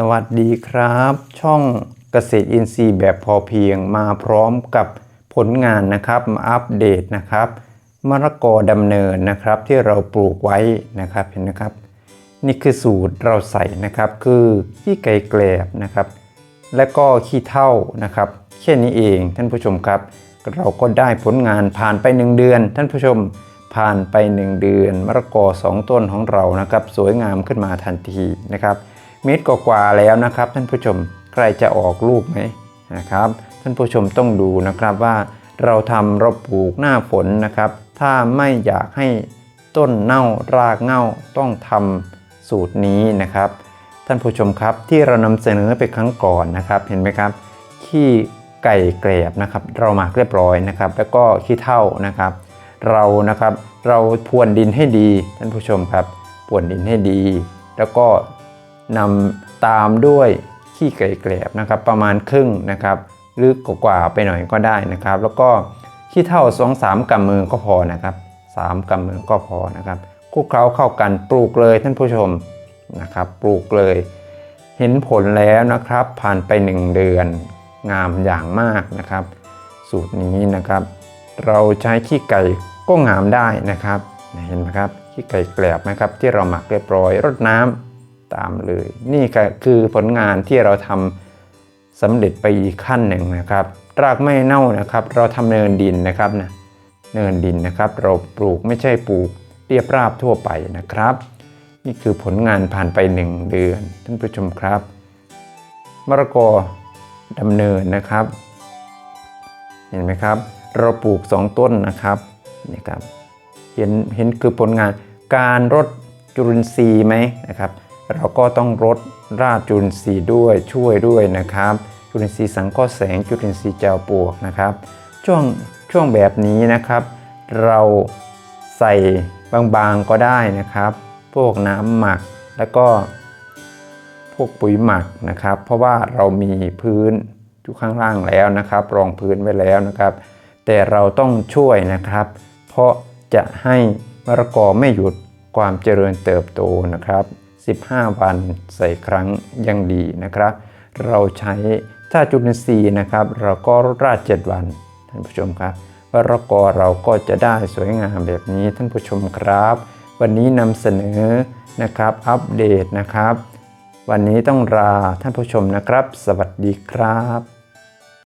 สวัสดีครับ ช่องเกษตรอินทรีย์แบบพอเพียงมาพร้อมกับผลงานนะครับมาอัปเดตนะครับมะละกอดำเนินนะครับที่เราปลูกไว้นะครับเห็นนะครับ นี่คือสูตรเราใส่นะครับคือขี้ไก่แกลบนะครับ และก็ขี้เท่านะครับแค่นี้เองท่านผู้ชมครับ เราก็ได้ผลงานผ่านไป 1 เดือน ท่านผู้ชมผ่านไป 1 เดือนมะละกอ 2 ต้นของเรานะครับ สวยงามขึ้นมาทันทีนะครับ เม็ดกว่าแล้วนะครับท่านผู้ชมใครจะออกลูกไหมนะครับท่านผู้ชมต้องดูนะครับว่าเราทำเราปลูกหน้าฝนนะครับ ถ้าไม่อยากให้ต้นเน่ารากเน่าต้องทำสูตรนี้นะครับ ท่านผู้ชมครับที่เรานำเสนอไปครั้งก่อนนะครับ เห็นไหมครับ ขี้ไก่แกรบนะครับ เราหมักเรียบร้อยนะครับ แล้วก็ขี้เท่านะครับ เรานะครับเราพรวนดินให้ดีท่านผู้ชมครับพรวนดินให้ดี แล้วก็ นำตามด้วยขี้ไก่แกรบนะครับ ประมาณครึ่งนะครับหรือกว่าไปหน่อยก็ได้นะครับ แล้วก็ขี้เท่าสองสามกำมือก็พอนะครับสามกำมือก็พอนะครับคลุกเคล้าเข้ากันปลูกเลยท่านผู้ชมนะครับปลูกเลย เห็นผลแล้วนะครับ ผ่านไป 1 เดือนงามอย่างมากนะครับ สูตรนี้นะครับ เราใช้ขี้ไก่ก็งามได้นะครับ เห็นไหมครับขี้ไก่แกลบนะครับที่เราหมักเรียบร้อยรดน้ำ ตามเลย นี่คือผลงานที่เราทำสำเร็จไปอีกขั้นหนึ่งนะครับรากไม่เน่านะครับ เราทำเนินดินนะครับนะเนินดินนะครับ เราปลูกไม่ใช่ปลูกเรียบราบทั่วไปนะครับ นี่คือผลงานผ่านไป 1 เดือนท่านผู้ชมครับมะละกอดำเนินนะครับ เห็นไหมครับ เราปลูก 2 ต้นนะครับนี่ครับเห็นเห็นคือผลงานการรดจุลินทรีย์ไหมนะครับ เราก็ต้องรดราดจุลินทรีย์ด้วยช่วยด้วยนะครับ จุลินทรีย์สังเคราะห์แสงจุลินทรีย์เจ้าปวกนะครับ ช่วงช่วงแบบนี้นะครับ เราใส่บางๆก็ได้นะครับ พวกน้ำหมักแล้วก็พวกปุ๋ยหมักนะครับ เพราะว่าเรามีพื้นอยู่ข้างล่างแล้วนะครับ รองพื้นไว้แล้วนะครับ แต่เราต้องช่วยนะครับ เพราะจะให้มะละกอไม่หยุดความเจริญเติบโตนะครับ 15 วันใส่ครั้งยังดีนะครับ เราใช้ถ้าจุลินทรีย์นะครับ เราก็ราด 7 วันท่านผู้ชมครับมะละกอเราก็จะได้สวยงามแบบนี้ท่านผู้ชมครับ วันนี้นำเสนอนะครับอัปเดตนะครับ วันนี้ต้องลาท่านผู้ชมนะครับ สวัสดีครับ